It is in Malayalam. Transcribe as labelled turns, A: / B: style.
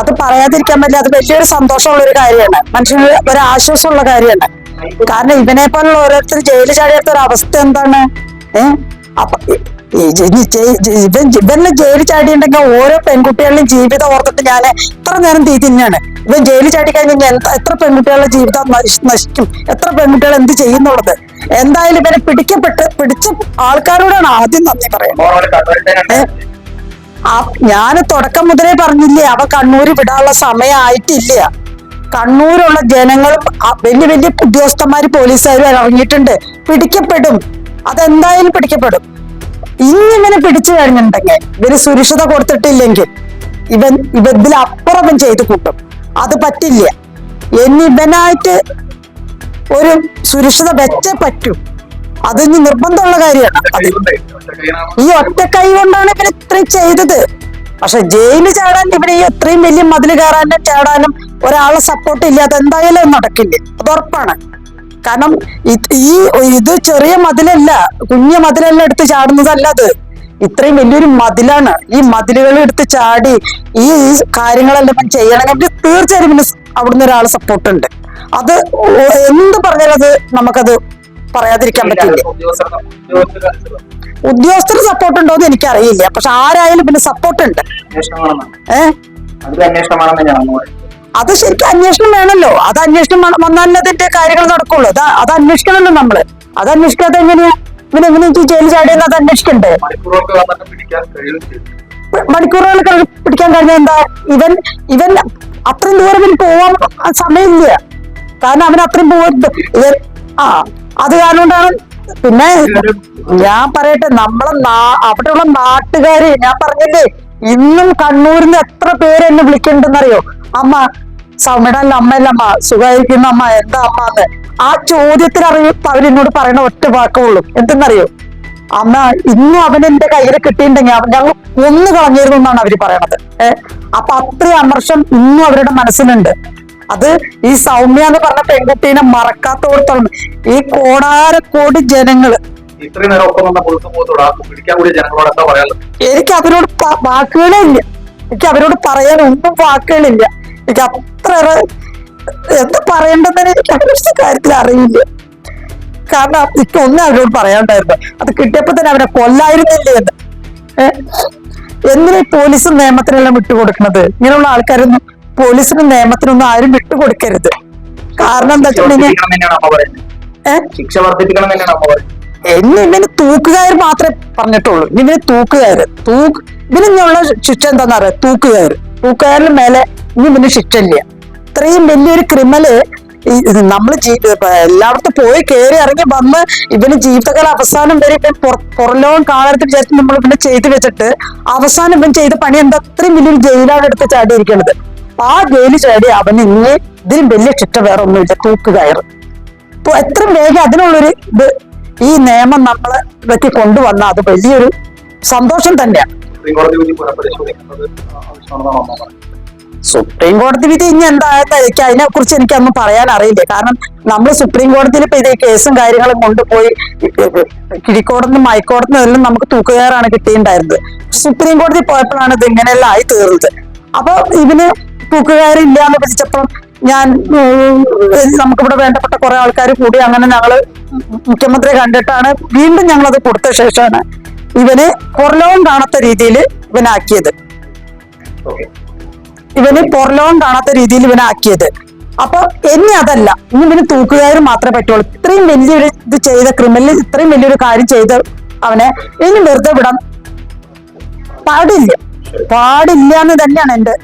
A: അത് പറയാതിരിക്കാൻ പറ്റില്ല. അത് വലിയൊരു സന്തോഷമുള്ള ഒരു കാര്യമാണ്. മനുഷ്യന് ഒരു ആശ്വാസമുള്ള കാര്യമാണ്. കാരണം ഇവനെ പോലുള്ള ഓരോരുത്തർ ജയിലിൽ ചാടിയെടുത്ത ഒരു അവസ്ഥ എന്താണ്? ഏഹ് അപ്പൊ ഇവൻ ഇവനെ ജയിലിൽ ചാടിയിട്ടുണ്ടെങ്കിൽ ഓരോ പെൺകുട്ടികളുടെയും ജീവിതം ഓർത്തിട്ട് ഞാൻ എത്ര നേരം തീ തിന്നാണ്? ഇവൻ ജയിലിൽ ചാടി കഴിഞ്ഞാൽ എന്താ എത്ര പെൺകുട്ടികളുടെ ജീവിതം നശിക്കും? എത്ര പെൺകുട്ടികൾ എന്ത് ചെയ്യുന്നുള്ളത്? എന്തായാലും ഇവരെ പിടിക്കപ്പെട്ട് പിടിച്ച ആൾക്കാരോടാണ് ആദ്യം നന്ദി പറയുന്നത്. ഞാൻ തുടക്കം മുതലേ പറഞ്ഞില്ലേ അവ കണ്ണൂര് വിടാനുള്ള സമയമായിട്ടില്ല കണ്ണൂരുള്ള ജനങ്ങളും വലിയ വലിയ ഉദ്യോഗസ്ഥന്മാര് പോലീസുകാരും ഇറങ്ങിയിട്ടുണ്ട്. പിടിക്കപ്പെടും. അതെന്തായാലും പിടിക്കപ്പെടും. ഇന്നിവനെ പിടിച്ചു കഴിഞ്ഞിട്ടുണ്ടെങ്കിൽ ഇവർ സുരക്ഷിത കൊടുത്തിട്ടില്ലെങ്കിൽ ഇവൻ ഇവ ഇതിലപ്പുറം ചെയ്തു കൂട്ടും. അത് പറ്റില്ല. എന്നിവനായിട്ട് ഒരു സുരക്ഷിത വെച്ചേ പറ്റൂ. അത് ഇനി നിർബന്ധമുള്ള കാര്യമാണ്. ഈ ഒറ്റ കൈ കൊണ്ടാണ് ഇവർ ഇത്രയും ചെയ്തത്. പക്ഷെ ജയിലിൽ ചാടാൻ ഇവിടെ ഈ അത്രയും വലിയ മതിൽ കയറാനും ചാടാനും ഒരാളെ സപ്പോർട്ട് ഇല്ലാതെ എന്തായാലും നടക്കില്ല. അത് ഉറപ്പാണ്. കാരണം ഈ ഇത് ചെറിയ മതിലല്ല കുഞ്ഞ മതിലല്ല എടുത്ത് ചാടുന്നതല്ല അത്. ഇത്രയും വലിയൊരു മതിലാണ്. ഈ മതിലുകൾ എടുത്ത് ചാടി ഈ കാര്യങ്ങളെല്ലാം ചെയ്യണമെങ്കിൽ തീർച്ചയായും പിന്നെ അവിടുന്ന് ഒരാൾ സപ്പോർട്ട് ഉണ്ട്. അത് എന്ത് പറഞ്ഞാലും അത് നമുക്കത് പറയാതിരിക്കാൻ പറ്റില്ല. ഉദ്യോഗസ്ഥർ സപ്പോർട്ട് ഉണ്ടോ എന്ന് എനിക്കറിയില്ല. പക്ഷെ ആരായാലും പിന്നെ സപ്പോർട്ട് ഉണ്ട്. ഏഹ് അത് ശരിക്കും അന്വേഷണം വേണമല്ലോ അത് അന്വേഷണം വന്നാലേ അതിന്റെ കാര്യങ്ങൾ നടക്കുള്ളൂ. അത് അത് അന്വേഷിക്കണമല്ലോ നമ്മൾ. അത് അന്വേഷിക്കാതെ എങ്ങനെയാ? ഇവന് എങ്ങനെ ജയിൽ ചാടിയെന്ന് അത് അന്വേഷിക്കണ്ടേ? മണിക്കൂറുകൾ പിടിക്കാൻ കഴിഞ്ഞ എന്താ? ഇവൻ ഇവൻ അത്രയും ദൂരം പോവാൻ സമയമില്ല. കാരണം അവൻ അത്രയും പോവാ ആ. അത് കാരണം പിന്നെ ഞാൻ പറയട്ടെ നമ്മളെ അവിടെയുള്ള നാട്ടുകാര് ഞാൻ പറഞ്ഞില്ലേ ഇന്നും കണ്ണൂരിൽ നിന്ന് എത്ര പേര് എന്നെ വിളിക്കണ്ടെന്നറിയോ? അമ്മ സൗമ്യടല്ല അമ്മയല്ല അമ്മ സുഖമായിരിക്കുന്ന അമ്മ എന്താ അമ്മ എന്ന്. ആ ചോദ്യത്തിൽ അറിയും അവരെന്നോട് പറയുന്ന ഒറ്റ വാക്കുള്ളൂ എന്തെന്നറിയോ? അമ്മ ഇന്നും അവൻ എന്റെ കയ്യിൽ കിട്ടിയിട്ടുണ്ടെങ്കിൽ അവൻ ഞങ്ങൾ ഒന്ന് കളഞ്ഞിരുന്നു എന്നാണ് അവർ പറയണത്. ഏഹ് അപ്പൊ അത്രയും അമർഷം ഇന്നും അവരുടെ മനസ്സിലുണ്ട്. അത് ഈ സൗമ്യ എന്ന് പറഞ്ഞ പെൺകുട്ടീനെ മറക്കാത്തോടത്തോളം ഈ കോടാരക്കോടി ജനങ്ങൾ.
B: ഇത്രയും നേരം ഒപ്പം വന്ന പിടിക്കാൻ കൂടിയ ജനങ്ങളോട് എന്താ പറയാനുള്ളത്?
A: എനിക്ക് അവരോട് വാക്കുകളേ ഇല്ല എനിക്ക് അവരോട് പറയാൻ ഒന്നും വാക്കുകളില്ല. എനിക്ക് അത്ര എന്താ പറയേണ്ടതെന്ന് എനിക്ക് അവരുടെ കാര്യത്തിൽ അറിയില്ല. കാരണം എനിക്ക് ഒന്നും അവരോട് പറയാണ്ടായിരുന്നു. അത് കിട്ടിയപ്പോ തന്നെ അവരെ കൊല്ലായിരുന്നില്ലേ എന്ന്. ഏഹ് എന്തിനാ ഈ പോലീസും നിയമത്തിനെല്ലാം വിട്ടുകൊടുക്കുന്നത് ഇങ്ങനെയുള്ള ആൾക്കാരൊന്നും പോലീസിനും നിയമത്തിനൊന്നും ആരും വിട്ടുകൊടുക്കരുത്. കാരണം എന്താ വെച്ചിട്ടുണ്ടെങ്കിൽ എന്നെ ഇവന് തൂക്കുകാർ മാത്രമേ പറഞ്ഞിട്ടുള്ളൂ. ഇവന് തൂക്കുകയർ തൂക്ക് ഇതിന് ശിക്ഷ എന്താന്ന് അറിയാം? തൂക്കുകയർ തൂക്കുകയറിന് മേലെ ഇനി ഇവന് ശിക്ഷ ഇല്ല ഇത്രയും വലിയൊരു ക്രിമിനൽ നമ്മൾ എല്ലായിടത്തും പോയി കയറി ഇറങ്ങി വന്ന് ഇവന് ജീവിതകാല അവസാനം വരെ ഇപ്പം പുറ- പുറലോകം കാണരുത് വിചാരിച്ച് നമ്മൾ ഇവനെ ചെയ്തു വെച്ചിട്ട് അവസാനം ഇവൻ ചെയ്ത പണി എന്താ? അത്രയും വലിയൊരു ജയിലാണ് എടുത്ത് ചാടിയിരിക്കുന്നത് ആ ജയിലിൽ ചാടി അവന് ഇനി ഇതിലും വലിയ ശിക്ഷ വേറെ ഒന്നുമില്ല തൂക്ക് കയർ അപ്പൊ എത്രയും വേഗം അതിനുള്ളൊരു ഇത് ഈ നിയമം നമ്മളെ ഇതൊക്കെ കൊണ്ടുവന്ന അത് വലിയൊരു സന്തോഷം തന്നെയാണ്
B: സുപ്രീം കോടതി വിധി
A: ഇനി എന്തായെന്ന് എനിക്ക് അതിനെ കുറിച്ച് എനിക്കൊന്നും പറയാൻ അറിയില്ല. കാരണം നമ്മൾ സുപ്രീം കോടതിയിൽ ഇപ്പൊ ഇത് കേസും കാര്യങ്ങളും കൊണ്ടുപോയി കിഴിക്കോടതിനും ഹൈക്കോടതിനും എല്ലാം നമുക്ക് തൂക്കുകയറാണ് കിട്ടിയിട്ടുണ്ടായിരുന്നത്. സുപ്രീം കോടതി പോയപ്പോഴാണ് ഇത് ഇങ്ങനെയെല്ലാം ആയി തീർന്നത് അപ്പൊ ഇതിന് തൂക്കുകാരില്ല എന്ന് വിളിച്ചപ്പോൾ ഞാൻ നമുക്ക് നമുക്കിവിടെ വേണ്ടപ്പെട്ട കുറെ ആൾക്കാർ കൂടി അങ്ങനെ ഞങ്ങൾ മുഖ്യമന്ത്രിയെ കണ്ടിട്ടാണ് വീണ്ടും ഞങ്ങൾ അത് കൊടുത്ത ശേഷമാണ് ഇവന് പുറലോകം കാണാത്ത രീതിയിൽ ഇവനാക്കിയത്. ഇവന് പുറലോകം കാണാത്ത രീതിയിൽ ഇവനാക്കിയത്. അപ്പൊ എന്നെ അതല്ല ഇനി ഇവന് തൂക്കുകാർ മാത്രമേ പറ്റുള്ളൂ. ഇത്രയും വലിയൊരു ഇത് ചെയ്ത ക്രിമിനൽ ഇത്രയും വലിയൊരു കാര്യം ചെയ്ത അവനെ ഇനി വെറുതെ വിടാൻ പാടില്ല. പാടില്ല എന്ന് തന്നെയാണ് എന്റെ